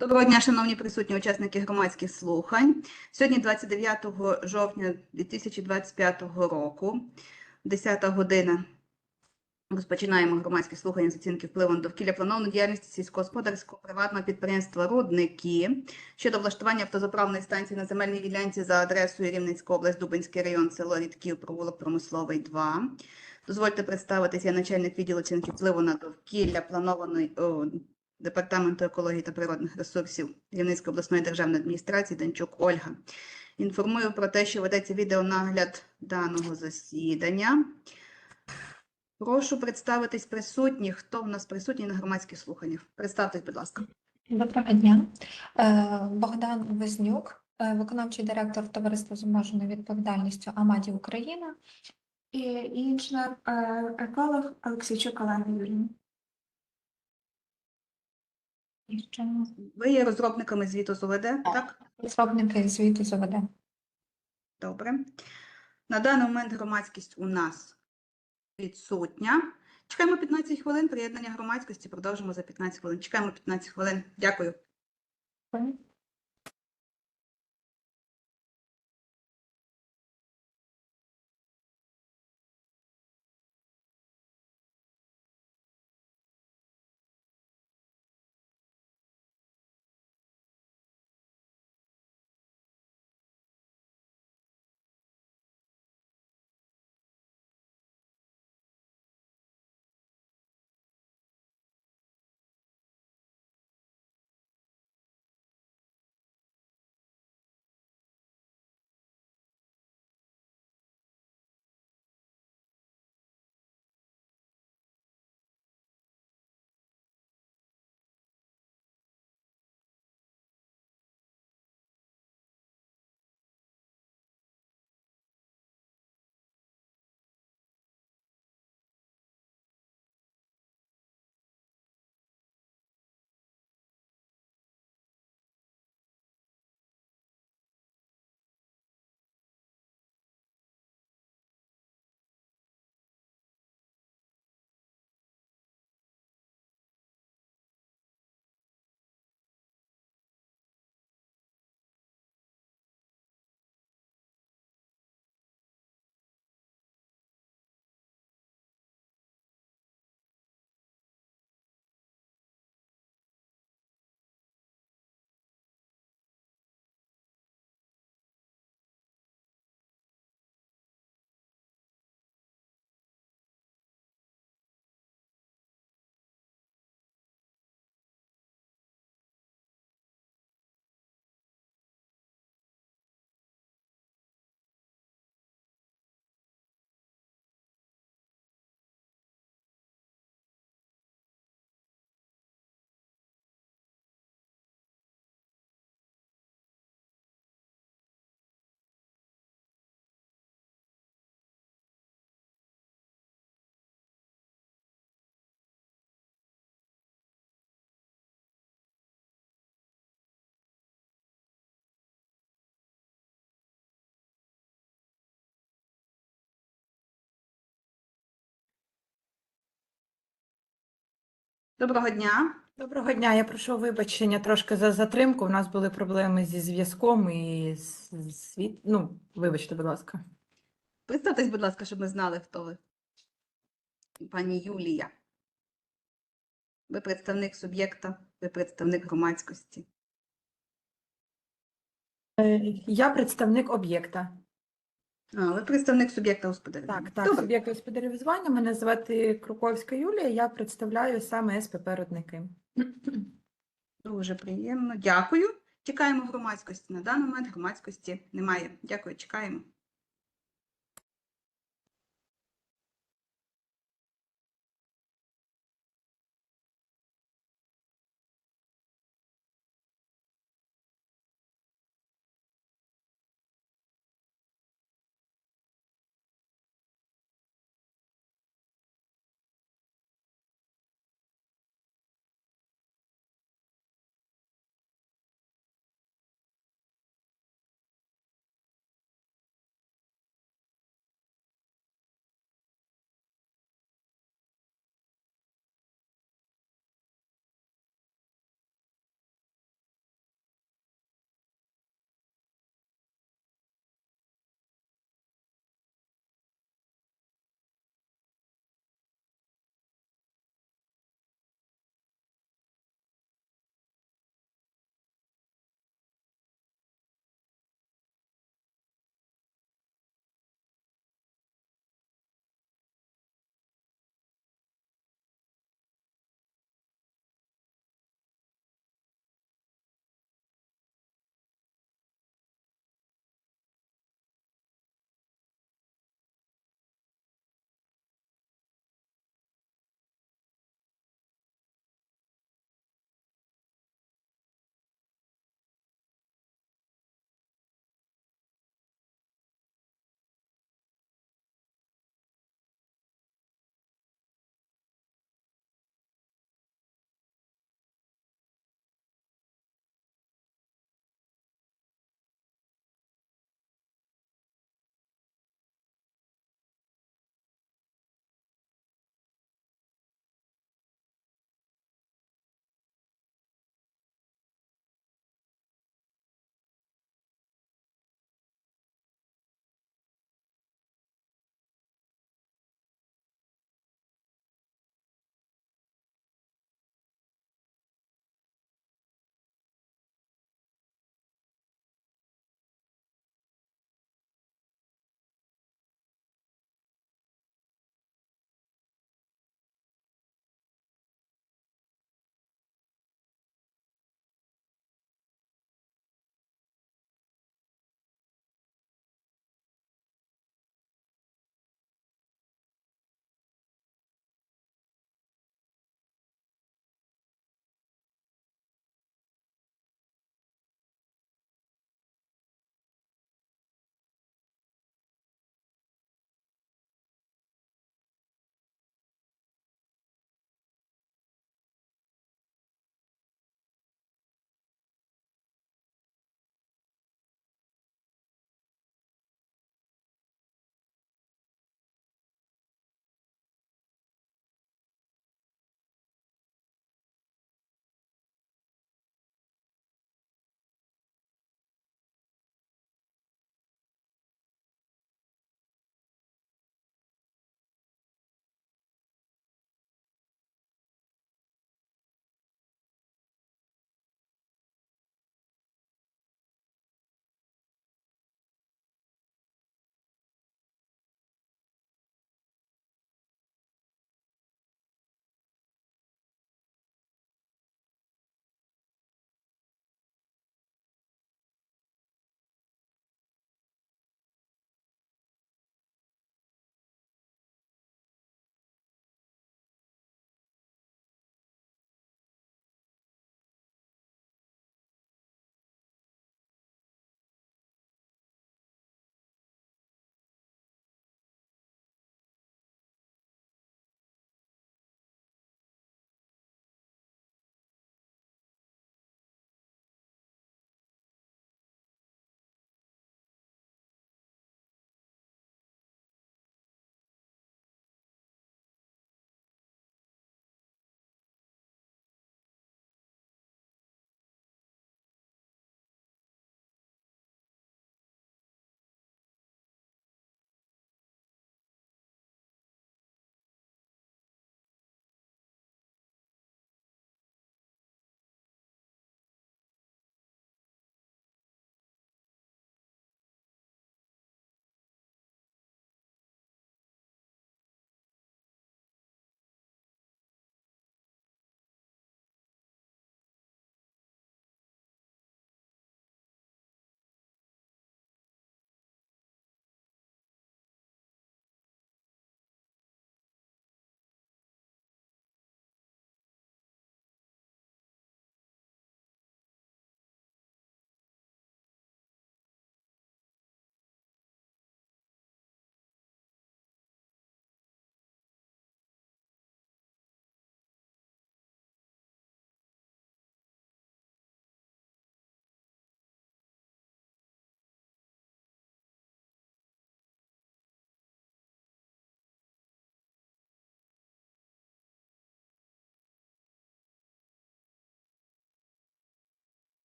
Доброго дня, шановні присутні учасники громадських слухань. Сьогодні 29 жовтня 2025 року, 10 година. Розпочинаємо громадські слухання з оцінки впливу на довкілля планованої діяльності сільськогосподарського приватного підприємства «Рудники» щодо влаштування автозаправної станції на земельній ділянці за адресою Рівненська область, Дубинський район, село Рідків, провулок Промисловий, 2. Дозвольте представитись, я начальник відділу оцінки впливу на довкілля планованої Департаменту екології та природних ресурсів Рівненської обласної державної адміністрації Данчук Ольга. Інформую про те, що ведеться відеонагляд даного засідання. Прошу представитись присутніх. Хто в нас присутній на громадських слуханнях? Представтесь, будь ласка. Доброго дня. Е, Богдан Вознюк, е, виконавчий директор Товариства з обмеженою відповідальністю Амаді Україна. і інженер-еколог Олексійчук Олена Юрійовна. Ви є розробниками звіту з ОВД, так? розробники звіту з ОВД. Добре. На даний момент громадськість у нас відсутня. Чекаємо 15 хвилин. Приєднання громадськості. Продовжимо за 15 хвилин. Чекаємо 15 хвилин. Дякую. Доброго дня. Доброго дня. Я прошу вибачення трошки за затримку. У нас були проблеми зі зв'язком і з з світ. Ну, вибачте, будь ласка. Представтесь, будь ласка, щоб ми знали, хто ви. Пані Юлія. Ви представник суб'єкта, ви представник громадськості. Е, Я представник об'єкта. А, ви представник суб'єкта господарювання. Так, так, Добре. суб'єкт господарювання. Мене звати Круковська Юлія. Я представляю саме СПП «Рудники». Дуже приємно. Дякую. Чекаємо громадськості. На даний момент громадськості немає. Дякую, чекаємо.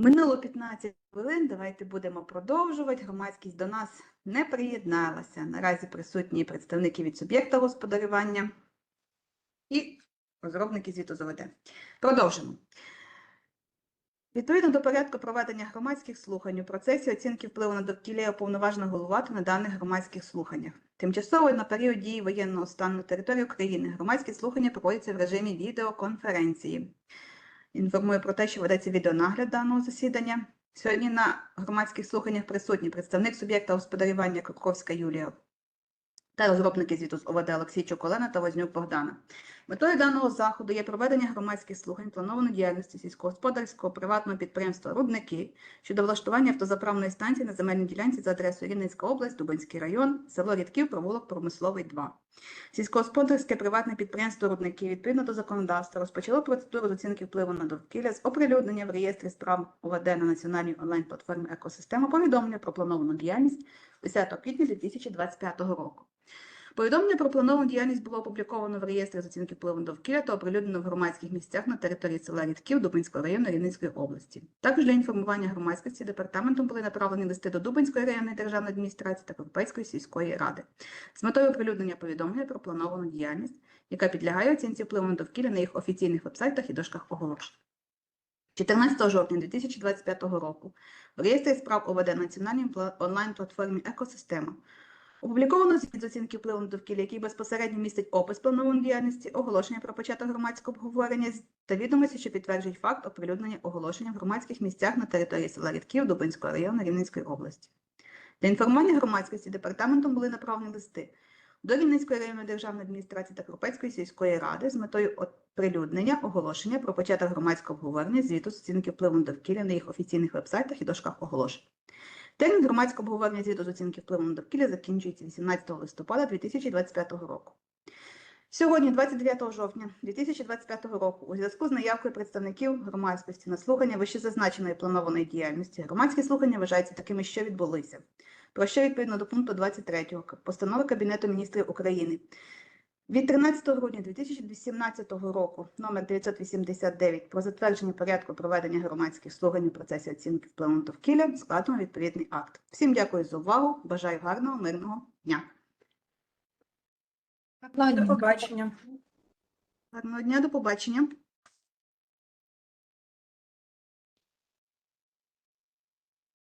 Минуло 15 хвилин. Давайте будемо продовжувати. Громадськість до нас не приєдналася. Наразі присутні представники від суб'єкта господарювання і розробники звіту з Продовжимо. Відповідно до порядку проведення громадських слухань у процесі оцінки впливу на довкілля є уповноважена головувати на даних громадських слуханнях. Тимчасово на період дії воєнного стану на території України громадські слухання проводяться в режимі відеоконференції. Інформую про те, що ведеться відеонагляд даного засідання. Сьогодні на громадських слуханнях присутні представник суб'єкта господарювання Круковська Юлія та розробники звіту з ОВД Олексійчук Олена та Вознюк Богдана. Метою даного заходу є проведення громадських слухань планованої діяльності сільськогосподарського приватного підприємства Рудники щодо влаштування автозаправної станції на земельній ділянці за адресою Рівненська область, Дубинський район, село Рідків, провулок Промисловий 2. Сільськогосподарське приватне підприємство Рудники відповідно до законодавства розпочало процедуру з оцінки впливу на довкілля з оприлюднення в реєстрі справ ОВД на національній онлайн-платформі Екосистема повідомлення про плановану діяльність 10 квітня 2025 року. Повідомлення про плановану діяльність було опубліковано в реєстрі з оцінки впливу довкілля та оприлюднено в громадських місцях на території села Рідків Дубинського району Рівненської області. Також для інформування громадськості департаментом були направлені листи до Дубинської районної державної адміністрації та Європейської сільської ради з метою оприлюднення повідомлення про плановану діяльність, яка підлягає оцінці впливу на довкілля на їх офіційних вебсайтах і дошках оголошень. 14 жовтня 2025 року в реєстрі справ ОВД національній онлайн-платформі Екосистема Опубліковано звіт з оцінки впливу на довкілля, який безпосередньо містить опис планованої діяльності, оголошення про початок громадського обговорення та відомості, що підтверджують факт оприлюднення оголошення в громадських місцях на території села Рідків Дубинського району Рівненської області. Для інформування громадськості департаментом були направлені листи до Рівненської районної державної адміністрації та Європейської сільської ради з метою оприлюднення оголошення про початок громадського обговорення звіту з оцінки впливу на довкілля на їх офіційних вебсайтах і дошках оголошень. Термін громадського обговорення звіту з оцінки впливу на довкілля закінчується 18 листопада 2025 року. Сьогодні, 29 жовтня 2025 року, у зв'язку з наявкою представників громадськості на слухання вищезазначеної планованої діяльності, громадські слухання вважаються такими, що відбулися. Про що відповідно до пункту 23 постанови Кабінету міністрів України від 13 грудня 2018 року номер 989 про затвердження порядку проведення громадських слухань у процесі оцінки впливу на довкілля складено відповідний акт. Всім дякую за увагу. Бажаю гарного мирного дня. До побачення. Гарного дня, до побачення.